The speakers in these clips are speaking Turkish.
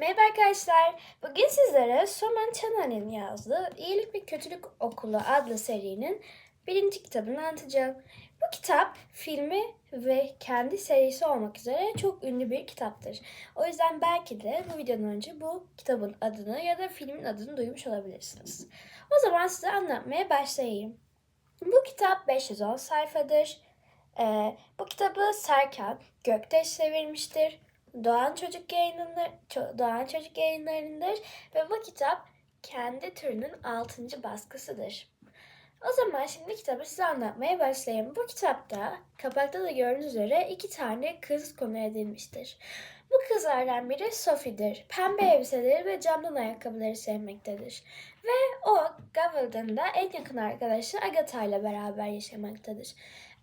Merhaba arkadaşlar. Bugün sizlere Soman Çana'nın yazdığı İyilik ve Kötülük Okulu adlı serinin birinci kitabını anlatacağım. Bu kitap filmi ve kendi serisi olmak üzere çok ünlü bir kitaptır. O yüzden belki de bu videodan önce bu kitabın adını ya da filmin adını duymuş olabilirsiniz. O zaman size anlatmaya başlayayım. Bu kitap 510 sayfadır. Ee, bu kitabı Serkan Göktaş çevirmiştir. Doğan Çocuk Yayınları, Doğan Çocuk Yayınları'ndır ve bu kitap kendi türünün 6. baskısıdır. O zaman şimdi kitabı size anlatmaya başlayayım. Bu kitapta kapakta da gördüğünüz üzere iki tane kız konu edilmiştir. Bu kızlardan biri Sophie'dir. Pembe elbiseleri ve camdan ayakkabıları sevmektedir. Ve o Gavel'dan da en yakın arkadaşı Agatha ile beraber yaşamaktadır.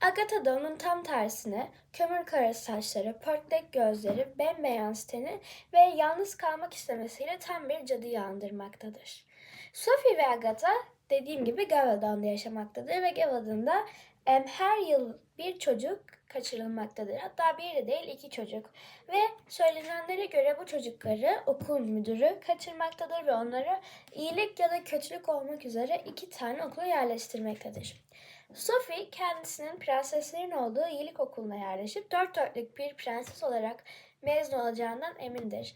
Agatha da onun tam tersine kömür kara saçları, pörtlek gözleri, bembeyaz teni ve yalnız kalmak istemesiyle tam bir cadıyı andırmaktadır. Sophie ve Agatha dediğim gibi Gavaldon'da yaşamaktadır ve Gavaldon'da em, her yıl bir çocuk kaçırılmaktadır. Hatta bir de değil iki çocuk. Ve söylenenlere göre bu çocukları okul müdürü kaçırmaktadır ve onları iyilik ya da kötülük olmak üzere iki tane okula yerleştirmektedir. Sophie kendisinin prenseslerin olduğu iyilik okuluna yerleşip dört dörtlük bir prenses olarak mezun olacağından emindir.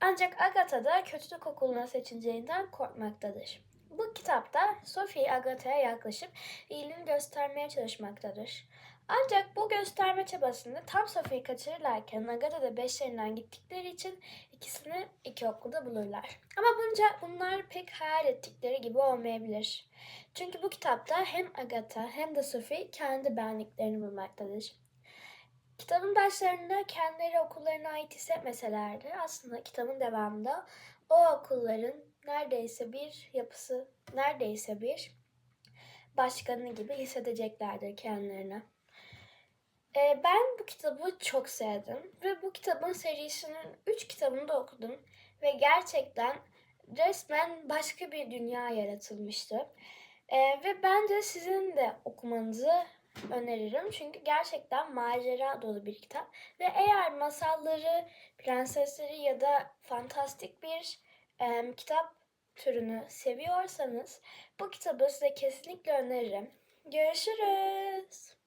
Ancak Agatha da kötülük okuluna seçileceğinden korkmaktadır. Bu kitapta Sophie Agatha'ya yaklaşıp iyiliğini göstermeye çalışmaktadır. Ancak bu gösterme çabasında tam Sophie'yi kaçırırlarken Agatha da beşlerinden gittikleri için ikisini iki okulda bulurlar. Ama bunca bunlar pek hayal ettikleri gibi olmayabilir. Çünkü bu kitapta hem Agatha hem de Sophie kendi benliklerini bulmaktadır. Kitabın başlarında kendileri okullarına ait hissetmeseler de aslında kitabın devamında o okulların neredeyse bir yapısı, neredeyse bir başkanı gibi hissedeceklerdir kendilerine. Ee, ben bu kitabı çok sevdim ve bu kitabın serisinin 3 kitabını da okudum ve gerçekten resmen başka bir dünya yaratılmıştı. Ee, ve bence sizin de okumanızı öneririm çünkü gerçekten macera dolu bir kitap ve eğer masalları, prensesleri ya da fantastik bir em, kitap türünü seviyorsanız bu kitabı size kesinlikle öneririm. Görüşürüz.